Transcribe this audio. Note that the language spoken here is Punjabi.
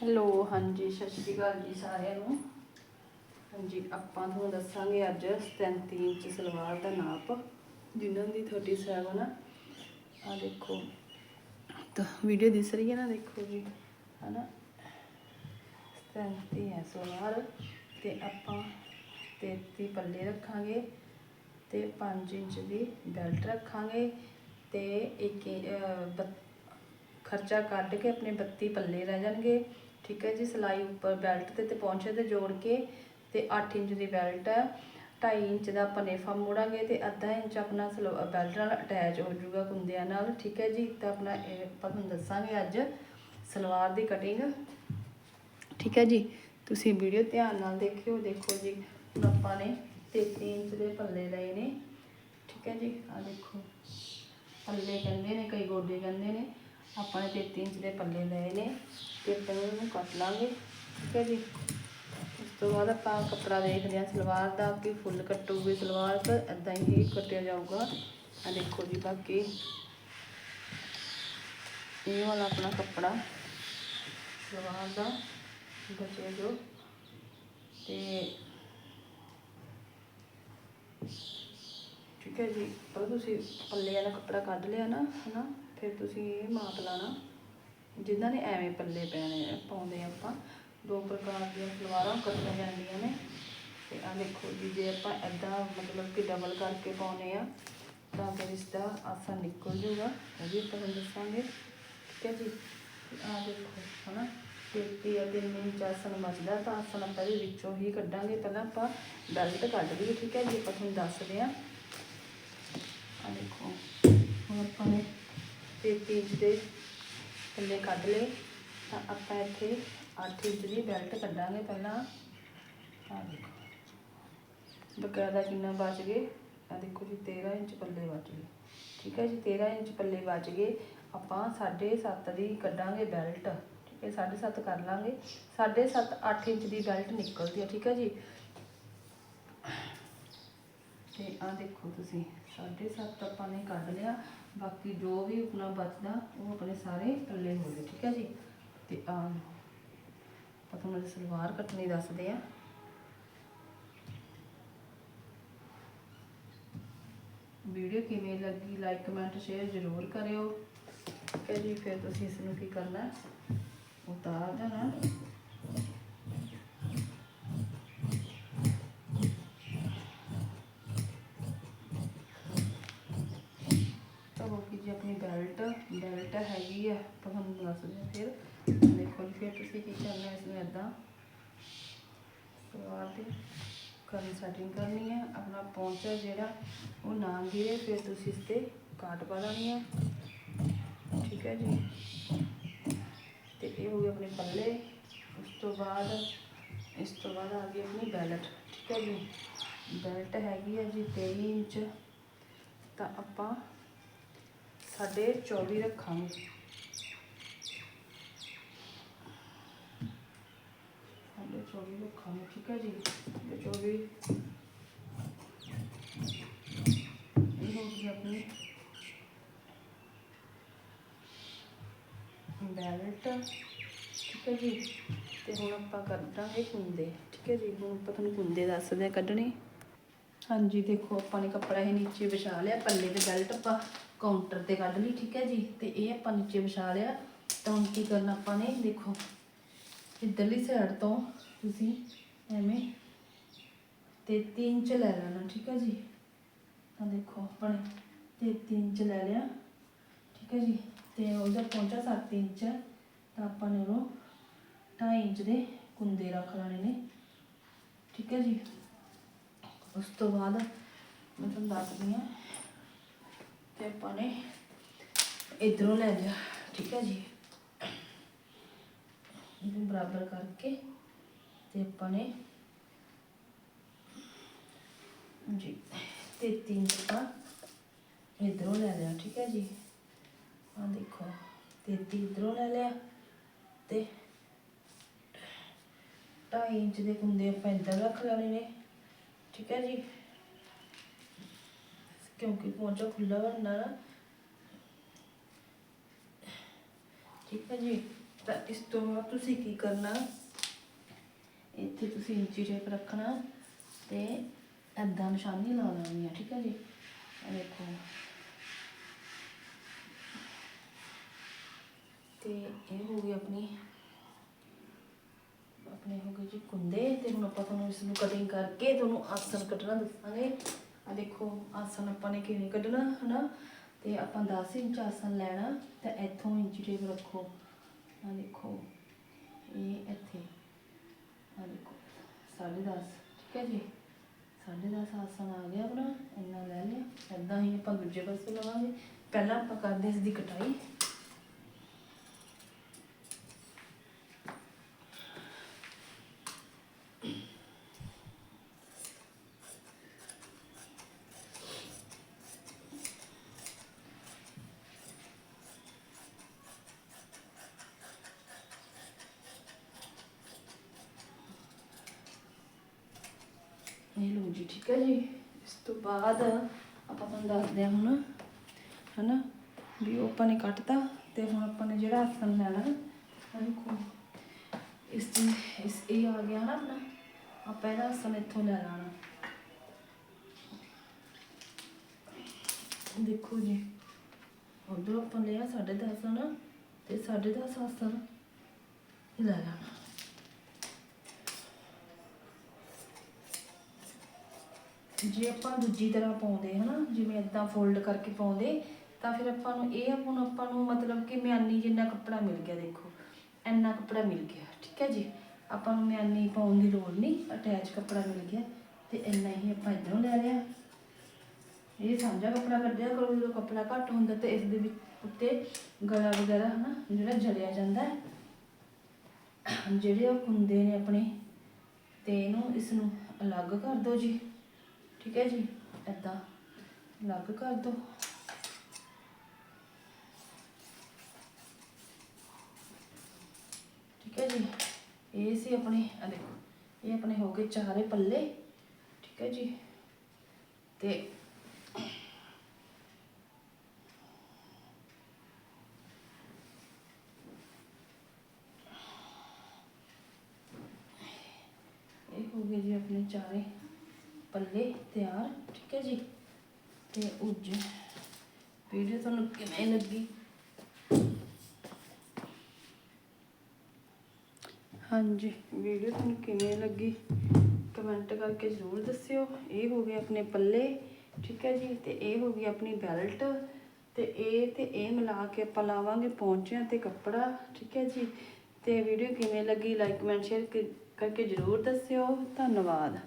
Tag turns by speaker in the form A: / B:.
A: ਹੈਲੋ ਹਾਂਜੀ ਸਤਿ ਸ਼੍ਰੀ ਅਕਾਲ ਜੀ ਸਾਰਿਆਂ ਨੂੰ। ਹਾਂਜੀ ਆਪਾਂ ਤੁਹਾਨੂੰ ਦੱਸਾਂਗੇ ਅੱਜ 37 ਇੰਚ ਸਲਵਾਰ ਦਾ ਨਾਪ ਜਿਨ੍ਹਾਂ ਦੀ 37 ਆ। ਆ ਦੇਖੋ ਤਾਂ ਵੀਡੀਓ ਦਿਸ ਰਹੀ ਹੈ ਨਾ ਦੇਖੋ ਜੀ ਹਨਾ? 37 ਹੈ ਸਲਵਾਰ ਤੇ ਆਪਾਂ 33 ਪੱਲੇ ਰੱਖਾਂਗੇ ਤੇ 5 ਇੰਚ ਦੀ ਬੈਲਟ ਰੱਖਾਂਗੇ ਤੇ ਇੱਕ ਅਹ, ਖਰਚਾ ਕੱਢ ਕੇ ਆਪਣੇ 32 ਪੱਲੇ ਰਹਿ ਜਾਣਗੇ। ਠੀਕ ਹੈ ਜੀ, ਸਿਲਾਈ ਉੱਪਰ ਬੈਲਟ ਤੇ ਤੇ ਪੌਂਚੇ ਤੇ ਜੋੜ ਕੇ ਤੇ 8 ਇੰਚ ਦੀ ਬੈਲਟ ਹੈ। 2.5 ਇੰਚ ਦਾ ਆਪਾਂ ਨੇਫਾ ਮੋੜਾਂਗੇ ਤੇ ਅੱਧਾ ਇੰਚ ਆਪਣਾ ਸਲੋ ਬੈਲਟ ਨਾਲ ਅਟੈਚ ਹੋ ਜਾਊਗਾ ਕੁੰਦਿਆਂ ਨਾਲ। ਠੀਕ ਹੈ ਜੀ ਤਾਂ ਆਪਣਾ ਇਹ ਆਪਾਂ ਤੁਹਾਨੂੰ ਦੱਸਾਂਗੇ ਅੱਜ ਸਲਵਾਰ ਦੀ ਕਟਿੰਗ ਠੀਕ ਹੈ ਜੀ, ਤੁਸੀਂ ਵੀਡੀਓ ਧਿਆਨ ਨਾਲ ਦੇਖਿਓ, ਦੇਖੋ ਜੀ, ਹੁਣ ਆਪਾਂ ਨੇ 33 ਇੰਚ ਦੇ ਪੱਲੇ ਲਏ ਨੇ। ਠੀਕ ਹੈ ਜੀ ਆ ਦੇਖੋ, ਪੱਲੇ ਕਹਿੰਦੇ ਨੇ, ਕਈ ਗੋਡੇ ਕਹਿੰਦੇ ਨੇ। ਆਪਾਂ ਨੇ 33 ਇੰਚ ਦੇ ਪੱਲੇ ਲਏ ਨੇ। ਤੇ ਆਪਾਂ ਕੱਟ ਲਾਂਗੇ। ਠੀਕ ਹੈ ਜੀ। ਉਸ ਤੋਂ ਬਾਅਦ ਆਪਾਂ ਕੱਪੜਾ ਦੇਖਦੇ ਹਾਂ ਸਲਵਾਰ ਦਾ ਕਿ ਫੁੱਲ ਕੱਟੂਗੀ ਸਲਵਾਰ, ਤਾਂ ਇਦਾਂ ਹੀ ਕੱਟਿਆ ਜਾਊਗਾ। ਆ ਦੇਖੋ ਜੀ ਬਾਕੀ। ਇਹ ਵਾਲਾ ਆਪਣਾ ਕੱਪੜਾ, ਸਲਵਾਰ ਦਾ ਬਚਿਆ ਜੋ। ਤੇ ਠੀਕ ਹੈ ਜੀ, ਪਰ ਤੁਸੀਂ ਪੱਲੇ ਵਾਲਾ ਕੱਪੜਾ ਕੱਢ ਲਿਆ ਨਾ, ਹਨਾ, ਫਿਰ ਤੁਸੀਂ ਇਹ ਮਾਪ ਲਾਣਾ। ਜਿਨ੍ਹਾਂ ਨੇ ਐਵੇਂ ਪੱਲੇ ਪੈਣੇ ਆ, ਪਾਉਂਦੇ ਆਪਾਂ ਦੋ ਪ੍ਰਕਾਰ ਦੀਆਂ ਸਲਵਾਰਾਂ ਕੱਟੀਆਂ ਜਾਂਦੀਆਂ ਨੇ। ਤੇ ਆ ਦੇਖੋ ਜੀ ਜੇ ਆਪਾਂ ਐਦਾਂ ਮਤਲਬ ਕਿ ਡਬਲ ਕਰਕੇ ਪਾਉਨੇ ਆ ਤਾਂ ਫਿਰ ਇਸ ਦਾ ਆਸਨ ਨਿਕਲ ਜੂਗਾ ਉਹ ਵੀ ਆਪਾਂ ਤੁਹਾਨੂੰ ਦੱਸਾਂਗੇ ਠੀਕ ਹੈ ਜੀ? ਆ ਦੇਖੋ ਹਨਾ? ਤੇਤੀ ਆ ਤਿੰਨ ਇੰਚ ਆਸਨ ਮਚਦਾ ਤਾਂ ਆਸਨ ਆਪਾਂ ਇਹਦੇ ਵਿੱਚੋਂ ਹੀ ਕੱਢਾਂਗੇ। ਪਹਿਲਾਂ ਆਪਾਂ ਬੈਲਟ ਕੱਢ ਲਈਏ ਠੀਕ ਹੈ ਜੀ? ਆਪਾਂ ਤੁਹਾਨੂੰ ਦੱਸਦੇ ਆ ਆ ਦੇਖੋ ਹੁਣ ਆਪਾਂ ਨੇ 33 ਇੰਚ ਦੇ ਥੱਲੇ ਕੱਢ ਲਏ। ਤਾਂ ਆਪਾਂ ਇੱਥੇ 8 ਇੰਚ ਦੀ ਬੈਲਟ ਕੱਢਾਂਗੇ ਪਹਿਲਾਂ। ਆ ਦੇਖੋ। ਬਕਾਇਦਾ ਕਿੰਨਾ ਬਚ ਗਏ? ਆ ਦੇਖੋ ਜੀ 13 ਇੰਚ ਪੱਲੇ ਬਚ ਗਏ। ਠੀਕ ਹੈ ਜੀ 13 ਇੰਚ ਪੱਲੇ ਬਚ ਗਏ। ਆਪਾਂ 7.5 ਦੀ ਕੱਢਾਂਗੇ ਬੈਲਟ ਠੀਕ ਹੈ 7.5 ਕਰ ਲਾਂਗੇ। 7.5 8 ਇੰਚ ਦੀ ਬੈਲਟ ਨਿਕਲਦੀ ਹੈ ਠੀਕ ਹੈ ਜੀ। ਤੇ ਆ ਦੇਖੋ ਤੁਸੀਂ 7.5 ਆਪਾਂ ਨੇ ਕੱਢ ਲਿਆ। ਬਾਕੀ ਜੋ ਵੀ ਆਪਣਾ ਬਚਦਾ, ਉਹ ਆਪਣੇ ਸਾਰੇ ਪੱਲੇ ਹੋ ਗਏ ਠੀਕ ਹੈ ਜੀ? ਤੇ ਆ ਆਪਾਂ ਤੁਹਾਨੂੰ ਸਲਵਾਰ ਕੱਟਣੀ ਦੱਸਦੇ ਆ ਵੀਡੀਓ ਕਿਵੇਂ ਲੱਗੀ ਲਾਈਕ ਕਮੈਂਟ ਸ਼ੇਅਰ ਜ਼ਰੂਰ ਕਰਿਓ। ਠੀਕ ਹੈ ਜੀ, ਫਿਰ ਤੁਸੀਂ ਇਸ ਨੂੰ ਕੀ ਕਰਨਾ ਉਤਾਰ ਦੇਣਾ ਤਾਂ ਬਾਕੀ ਜੀ ਆਪਣੀ ਬੈਲਟ ਹੈਗੀ ਆ, ਆਪਾਂ ਤੁਹਾਨੂੰ ਦੱਸਦੇ ਹਾਂ ਫਿਰ। ਦੇਖੋ ਜੀ, ਫਿਰ ਤੁਸੀਂ ਕੀ ਕਰਨਾ ਇਸ ਨੂੰ ਇਦਾਂ ਸਲਵਾਰ ਦੀ ਕਰਨ ਸੈਟਿੰਗ ਕਰਨੀ ਹੈ ਆਪਣਾ ਪੌਂਚਾ ਜਿਹੜਾ, ਉਹ ਨਾ ਗਿਰੇ, ਫਿਰ ਤੁਸੀਂ ਇਸ ਤੇ ਕਾਟ ਪਾ ਲੈਣੀ ਹੈ ਠੀਕ ਹੈ ਜੀ? ਤੇ ਇਹ ਹੋ ਗਏ ਆਪਣੇ ਪੱਲੇ। ਉਸ ਤੋਂ ਬਾਅਦ, ਇਸ ਤੋਂ ਬਾਅਦ ਆ ਗਈ ਆਪਣੀ ਬੈਲਟ ਠੀਕ ਹੈ ਜੀ? ਬੈਲਟ ਹੈਗੀ ਹੈ ਜੀ 23 ਇੰਚ। ਤਾਂ ਆਪਾਂ ਸਾਡੇ 24 ਰੱਖਾਂਗੇ। ਸਾਡੇ 24 ਰੱਖਾਂਗੇ, ਠੀਕ ਹੈ ਜੀ? 24 ਇਹ ਹੋ ਗਈ ਆਪਣੀ ਬੈਲਟ ਠੀਕ ਹੈ ਜੀ? ਤੇ ਹੁਣ ਆਪਾਂ ਕੱਢਾਂਗੇ ਕੁੰਦੇ, ਠੀਕ ਹੈ ਜੀ? ਹੁਣ ਆਪਾਂ ਤੁਹਾਨੂੰ ਕੁੰਦੇ ਦੱਸਦੇ ਆ ਕੱਢਣੇ। ਹਾਂਜੀ, ਦੇਖੋ, ਆਪਾਂ ਨੇ ਕੱਪੜਾ ਇਹ ਨੀਚੇ ਵਿਛਾ ਲਿਆ, ਪੱਲੇ ਤੇ ਬੈਲਟ ਆਪਾਂ। ਕਾਊਂਟਰ ਤੇ ਕੱਢ ਲਈ, ਠੀਕ ਹੈ ਜੀ? ਤੇ ਇਹ ਆਪਾਂ ਨੀਚੇ ਵਿਛਾ ਲਿਆ। ਤਾਂ ਹੁਣ ਕੀ ਕਰਨਾ ਆਪਾਂ ਨੇ? ਦੇਖੋ, ਇੱਧਰਲੀ ਸਾਈਡ ਤੋਂ ਤੁਸੀਂ ਐਵੇਂ 33 ਇੰਚ ਲੈ ਲੈਣਾ, ਠੀਕ ਹੈ ਜੀ? ਤਾਂ ਦੇਖੋ ਆਪਾਂ ਨੇ 33 ਇੰਚ ਲੈ ਲਿਆ, ਠੀਕ ਹੈ ਜੀ? ਤੇ ਉਹਦਾ ਪਹੁੰਚਾ 7 ਇੰਚ ਤਾਂ ਆਪਾਂ ਨੇ ਉਹਨੂੰ 2.5 ਇੰਚ ਦੇ ਕੁੰਦੇ ਰੱਖ ਲੈਣੇ ਨੇ, ਠੀਕ ਹੈ ਜੀ? ਉਸ ਤੋਂ ਬਾਅਦ ਮੈਂ ਤੁਹਾਨੂੰ ਦੱਸਦੀ ਹਾਂ। ਤੇ ਆਪਾਂ ਨੇ ਇਧਰੋਂ ਲੈ ਲਿਆ, ਠੀਕ ਹੈ ਜੀ। ਇਹਨੂੰ ਬਰਾਬਰ ਕਰਕੇ ਤੇ ਆਪਾਂ ਨੇ ਜੀ, ਤੇ ਤਿੰਨ ਦਾ ਇਧਰੋਂ ਲੈ ਲਿਆ, ਠੀਕ ਹੈ ਜੀ। ਆ ਦੇਖੋ, ਤੇਤੀ ਇਧਰੋਂ ਲੈ ਲਿਆ ਤੇ 2.5 ਇੰਚ ਦੇ ਕੁੰਦੇ ਆਪਾਂ ਇੱਧਰ ਰੱਖ ਲੈਣੇ ਨੇ, ਠੀਕ ਹੈ ਜੀ। ਕਿਉਂਕਿ ਪਹੁੰਚਾ ਖੁੱਲਾ ਬਣਨਾ ਨਾ। ਠੀਕ ਹੈ ਜੀ, ਤਾਂ ਇਸ ਤੋਂ ਬਾਅਦ ਤੁਸੀਂ ਕੀ ਕਰਨਾ? ਇੱਥੇ ਤੁਸੀਂ ਇੰਚੀ ਟੇਪ ਰੱਖਣਾ ਤੇ ਐਦਾਂ ਨਿਸ਼ਾਨੀ ਲਾ ਲੈਣੀ ਆ, ਠੀਕ ਹੈ ਜੀ। ਇਹ ਦੇਖੋ। ਤੇ ਇਹ ਹੋ ਗਈ ਆਪਣੀ, ਆਪਣੇ ਹੋ ਗਏ ਜੀ ਕੁੰਦੇ ਤੇ ਹੁਣ ਆਪਾਂ ਤੁਹਾਨੂੰ ਇਸ ਨੂੰ ਕਟਿੰਗ ਕਰਕੇ ਤੁਹਾਨੂੰ ਆਸਨ ਕੱਢਣਾ ਦੱਸਾਂਗੇ। ਆ ਦੇਖੋ ਆਸਨ ਆਪਾਂ ਨੇ ਕਿਵੇਂ ਕੱਢਣਾ, ਹਨਾ? ਤੇ ਆਪਾਂ 10 ਇੰਚ ਆਸਨ ਲੈਣਾ, ਤੇ ਇੱਥੋਂ ਇੰਚ ਟੇਪ ਰੱਖੋ। ਆ ਦੇਖੋ, ਇਹ ਇੱਥੇ। ਆ ਦੇਖੋ 10.5 ਠੀਕ ਹੈ ਜੀ? 10.5 ਆਸਨ ਆ ਗਿਆ ਆਪਣਾ, ਇੰਨਾ ਲੈ ਲਿਆ। ਏਦਾਂ ਹੀ ਆਪਾਂ ਦੂਜੇ ਪਾਸੇ ਲਵਾਂਗੇ। ਪਹਿਲਾਂ ਆਪਾਂ ਕਰਦੇ ਇਸ ਦੀ ਕਟਾਈ। ਇਹ ਲਓ ਜੀ, ਠੀਕ ਹੈ ਜੀ? ਇਸ ਤੋਂ ਬਾਅਦ ਆਪਾਂ ਤੁਹਾਨੂੰ ਦੱਸਦੇ ਹਾਂ ਹੁਣ, ਹਨਾ? ਵੀ ਉਹ ਆਪਾਂ ਨੇ ਕੱਟਤਾ ਤੇ ਹੁਣ ਆਪਾਂ ਨੇ ਜਿਹੜਾ ਆਸਨ ਲੈਣਾ, ਆਹ ਦੇਖੋ। ਇਸ ਦੀ, ਇਸ, ਇਹ ਆ ਗਿਆ ਨਾ ਆਪਣਾ। ਆਪਾਂ ਇਹਦਾ ਆਸਣ ਇੱਥੋਂ ਲੈ ਲੈਣਾ। ਦੇਖੋ ਜੀ, ਉਧਰ ਆਪਾਂ ਲਿਆ 10.5 ਆਸਨ ਤੇ 10.5 ਆਸਨ ਇਹ ਲੈ ਲੈਣਾ। ਜੇ ਆਪਾਂ ਦੂਜੀ ਤਰ੍ਹਾਂ ਪਾਉਂਦੇ ਹਨਾ, ਜਿਵੇਂ ਇਦਾਂ ਫੋਲਡ ਕਰਕੇ ਪਾਉਂਦੇ, ਤਾਂ ਫਿਰ ਆਪਾਂ ਨੂੰ ਇਹ ਆਪਾਂ ਨੂੰ ਆਪਾਂ ਨੂੰ ਮਤਲਬ ਕਿ ਮਿਆਨੀ ਜਿੰਨਾ ਕੱਪੜਾ ਮਿਲ ਗਿਆ ਦੇਖੋ, ਇੰਨਾ ਕੱਪੜਾ ਮਿਲ ਗਿਆ, ਠੀਕ ਹੈ ਜੀ? ਆਪਾਂ ਨੂੰ ਮਿਆਨੀ ਪਾਉਣ ਦੀ ਲੋੜ ਨਹੀਂ ਅਟੈਚ ਕੱਪੜਾ ਮਿਲ ਗਿਆ, ਤੇ ਇੰਨਾ ਹੀ ਆਪਾਂ ਇਧਰੋਂ ਲੈ ਲਿਆ। ਇਹ ਸਾਂਝਾ ਕੱਪੜਾ ਕੱਢਿਆ ਕਰੋ, ਜਦੋਂ ਕੱਪੜਾ ਘੱਟ ਹੁੰਦਾ ਤੇ ਇਸ ਦੇ ਵਿੱਚ ਉੱਤੇ ਗਲਾ ਵਗੈਰਾ ਹਨਾ, ਜਿਹੜਾ ਜਲਿਆ ਜਾਂਦਾ ਜਿਹੜੇ ਉਹ ਕੁੰਦੇ ਨੇ ਆਪਣੇ, ਤੇ ਇਹਨੂੰ ਇਸ ਨੂੰ ਅਲੱਗ ਕਰ ਦਿਓ ਜੀ। ਠੀਕ ਹੈ ਜੀ? ਏਦਾਂ ਅਲੱਗ ਕਰ ਦੋ। ਠੀਕ ਹੈ ਜੀ? ਇਹ ਸੀ ਆਪਣੇ, ਆ ਦੇਖੋ, ਇਹ ਆਪਣੇ ਹੋ ਗਏ ਚਾਰੇ ਪੱਲੇ। ਠੀਕ ਹੈ ਜੀ? ਤੇ ਹੋ ਗਏ ਜੀ ਆਪਣੇ ਚਾਰੇ। ਪੱਲੇ ਤਿਆਰ, ਠੀਕ ਹੈ ਜੀ? ਤੇ ਉੱਜ, ਵੀਡੀਓ ਤੁਹਾਨੂੰ ਕਿਵੇਂ ਲੱਗੀ? ਹਾਂਜੀ, ਵੀਡੀਓ ਤੁਹਾਨੂੰ ਕਿਵੇਂ ਲੱਗੀ? ਕਮੈਂਟ ਕਰਕੇ ਜ਼ਰੂਰ ਦੱਸਿਓ। ਇਹ ਹੋ ਗਏ ਆਪਣੇ ਪੱਲੇ, ਠੀਕ ਹੈ ਜੀ? ਤੇ ਇਹ ਹੋ ਗਈ ਆਪਣੀ ਬੈਲਟ। ਤੇ ਇਹ ਤੇ ਇਹ ਮਿਲਾ ਕੇ ਆਪਾਂ ਲਾਵਾਂਗੇ ਪੌਂਚਿਆਂ ਤੇ ਕੱਪੜਾ, ਠੀਕ ਹੈ ਜੀ? ਤੇ ਵੀਡੀਓ ਕਿਵੇਂ ਲੱਗੀ? ਲਾਈਕ ਕਮੈਂਟ ਸ਼ੇਅਰ ਕਰਕੇ ਜ਼ਰੂਰ ਦੱਸਿਓ। ਧੰਨਵਾਦ।